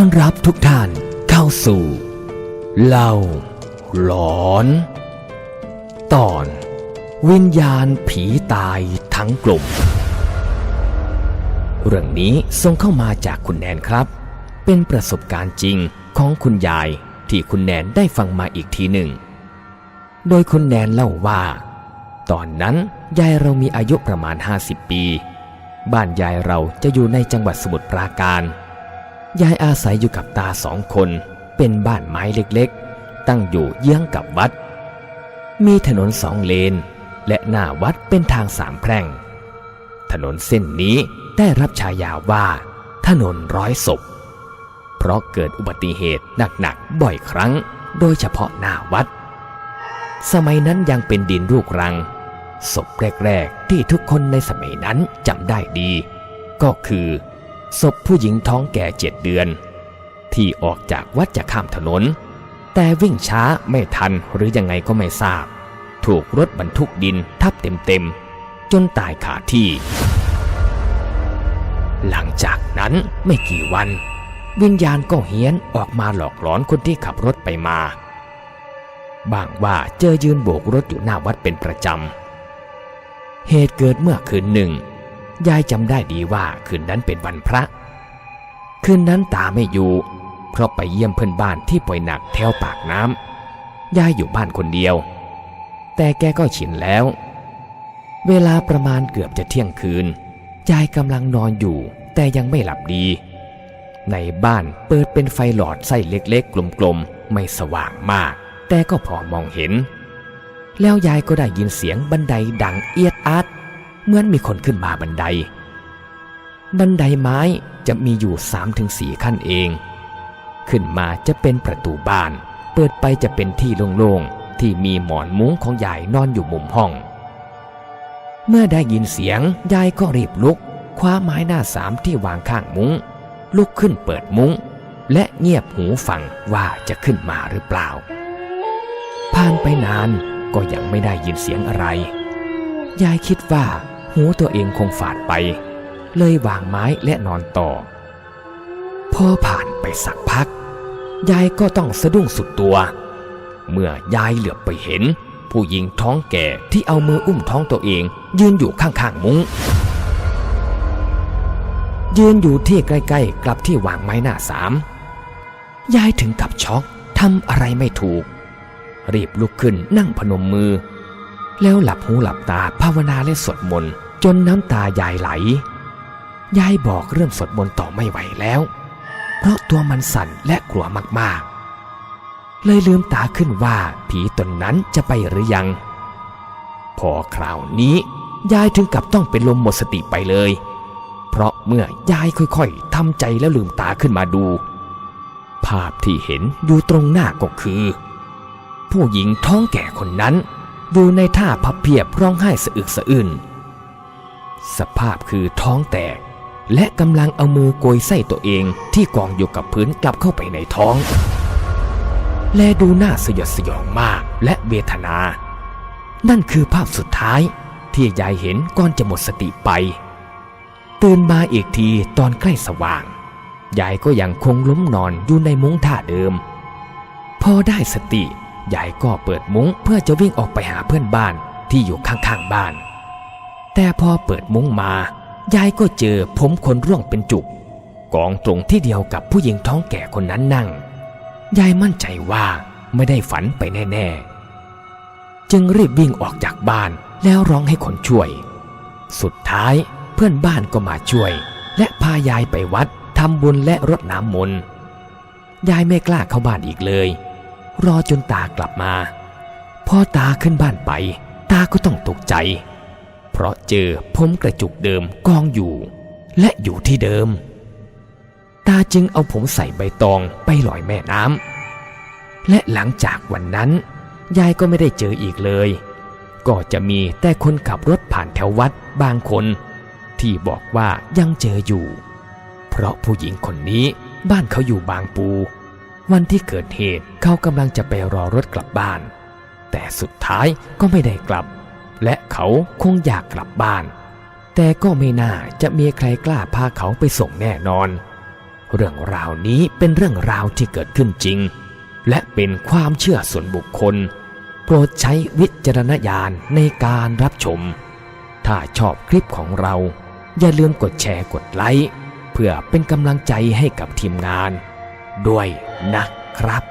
อนรับทุกท่านเข้าสู่เล่าหลอน ตอน วิญญาณผีตายทั้งกลุ่ม เรื่องนี้ส่งเข้ามาจากคุณแนนครับ เป็นประสบการณ์จริงของคุณยายที่คุณแนนได้ฟังมาอีกทีหนึ่ง โดยคุณแนนเล่าว่า ตอนนั้นยายเรามีอายุประมาณ 50 ปี บ้านยายเราจะอยู่ในจังหวัดสมุทรปราการ ยายอาศัยอยู่กับตาสองคน เป็นบ้านไม้เล็กๆ ตั้งอยู่เยื้องกับวัด มีถนนสองเลน และหน้าวัดเป็นทางสามแพร่ง ถนนเส้นนี้ได้รับฉายาว่า ถนนร้อยศพ เพราะเกิดอุบัติเหตุหนักๆบ่อยครั้ง โดยเฉพาะหน้าวัด สมัยนั้นยังเป็นดินลูกรัง ศพแรก ๆ ที่ทุกคนในสมัยนั้นจำได้ดี ก็คือ ศพผู้หญิงท้องแก่เจ็ดเดือน ที่ออกจากวัดจะข้ามถนน แต่วิ่งช้าไม่ทันหรือยังไงก็ไม่ทราบ ถูกรถบรรทุกดินทับเต็มๆ จนตายขาดที่ หลังจากนั้นไม่กี่วัน วิญญาณก็เฮี้ยนออกมาหลอกหลอนคนที่ขับรถไปมาบางว่าเจอยืนโบกรถอยู่หน้าวัดเป็นประจำ เหตุเกิดเมื่อคืนหนึ่ง ยายจำได้ดีว่าคืนนั้นเป็นวันพระ คืนนั้นตาไม่อยู่ เพราะไปเยี่ยมเพื่อนบ้านที่ป่วยหนักแถวปากน้ำยายอยู่บ้านคนเดียว แต่แกก็ชินแล้ว เวลาประมาณเกือบจะเที่ยงคืน ยายกำลังนอนอยู่ แต่ยังไม่หลับดี ในบ้านเปิดเป็นไฟหลอดไส้เล็กๆ กลมๆ ไม่สว่างมาก แต่ก็พอมองเห็น แล้วยายก็ได้ยินเสียงบันไดดังเอียดอาด เหมือนมีคนขึ้นมาบันได บันไดไม้จะมีอยู่สามถึงสี่ขั้นเอง ขึ้นมาจะเป็นประตูบ้าน เปิดไปจะเป็นที่โล่งๆ ที่มีหมอนมุ้งของยายนอนอยู่มุมห้อง เมื่อได้ยินเสียงยายก็รีบลุก คว้าไม้หน้าสามที่วางข้างมุ้ง ลุกขึ้นเปิดมุ้ง และเงียบหูฟังว่าจะขึ้นมาหรือเปล่า ผ่านไปนานก็ยังไม่ได้ยินเสียงอะไร ยายคิดว่า หูตัวเองคงฝาดไป เลยวางไม้และนอนต่อ พอผ่านไปสักพัก ยายก็ต้องสะดุ้งสุดตัว เมื่อยายเหลือบไปเห็น ผู้หญิงท้องแก่ที่เอามืออุ้มท้องตัวเอง ยืนอยู่ข้างๆมุ้งยืนอยู่ที่ใกล้ๆ กับที่วางไม้หน้าสามยายถึงกับช็อกทำอะไรไม่ถูก รีบลุกขึ้นนั่งพนมมือ แล้วหลับหูหลับตาภาวนาและสวดมนต์จนน้ำตายายไหล ยายบอกเริ่มสวดมนต์ต่อไม่ไหวแล้ว เพราะตัวมันสั่นและกลัวมากๆ เลยลืมตาขึ้นว่าผีตนนั้นจะไปหรือยัง พอคราวนี้ ยายถึงกับต้องเป็นลมหมดสติไปเลย เพราะเมื่อยายค่อยๆทำใจแล้วลืมตาขึ้นมาดู ภาพที่เห็นอยู่ตรงหน้าก็คือ ผู้หญิงท้องแก่คนนั้น อยู่ในท่าพับเพียบร้องไห้สะอึกสะอื้นสภาพคือท้องแตก และกำลังเอามือโกยไส้ตัวเองที่กองอยู่กับพื้นกลับเข้าไปในท้อง และดูหน้าสยดสยองมากและเวทนา นั่นคือภาพสุดท้ายที่ยายเห็นก่อนจะหมดสติไปตื่นมาอีกทีตอนใกล้สว่าง ยายก็ยังคงล้มนอนอยู่ในมุ้งท่าเดิม พอได้สติ ยายก็เปิดมุ้งเพื่อจะวิ่งออกไปหาเพื่อนบ้านที่อยู่ข้างๆบ้าน แต่พอเปิดมุ้งมา ยายก็เจอผมขนร่วงเป็นจุก กองตรงที่เดียวกับผู้หญิงท้องแก่คนนั้นนั่ง ยายมั่นใจว่าไม่ได้ฝันไปแน่ๆ จึงรีบวิ่งออกจากบ้านแล้วร้องให้คนช่วย สุดท้ายเพื่อนบ้านก็มาช่วย และพายายไปวัดทำบุญและรดน้ำมนต์ยายไม่กล้าเข้าบ้านอีกเลย รอจนตากลับมา พอตาขึ้นบ้านไป ตาก็ต้องตกใจ เพราะเจอผมกระจุกเดิมกองอยู่ และอยู่ที่เดิม ตาจึงเอาผมใส่ใบตองไปลอยแม่น้ำและหลังจากวันนั้น ยายก็ไม่ได้เจออีกเลย ก็จะมีแต่คนขับรถผ่านแถววัดบางคน ที่บอกว่ายังเจออยู่ เพราะผู้หญิงคนนี้บ้านเขาอยู่บางปู วันที่เกิดเหตุเขากำลังจะไปรอรถกลับบ้าน แต่สุดท้ายก็ไม่ได้กลับ และเขาคงอยากกลับบ้าน แต่ก็ไม่น่าจะมีใครกล้าพาเขาไปส่งแน่นอน เรื่องราวนี้เป็นเรื่องราวที่เกิดขึ้นจริง และเป็นความเชื่อส่วนบุคคล โปรดใช้วิจารณญาณในการรับชม ถ้าชอบคลิปของเรา อย่าลืมกดแชร์กดไลค์เพื่อเป็นกำลังใจให้กับทีมงาน ด้วยนะครับ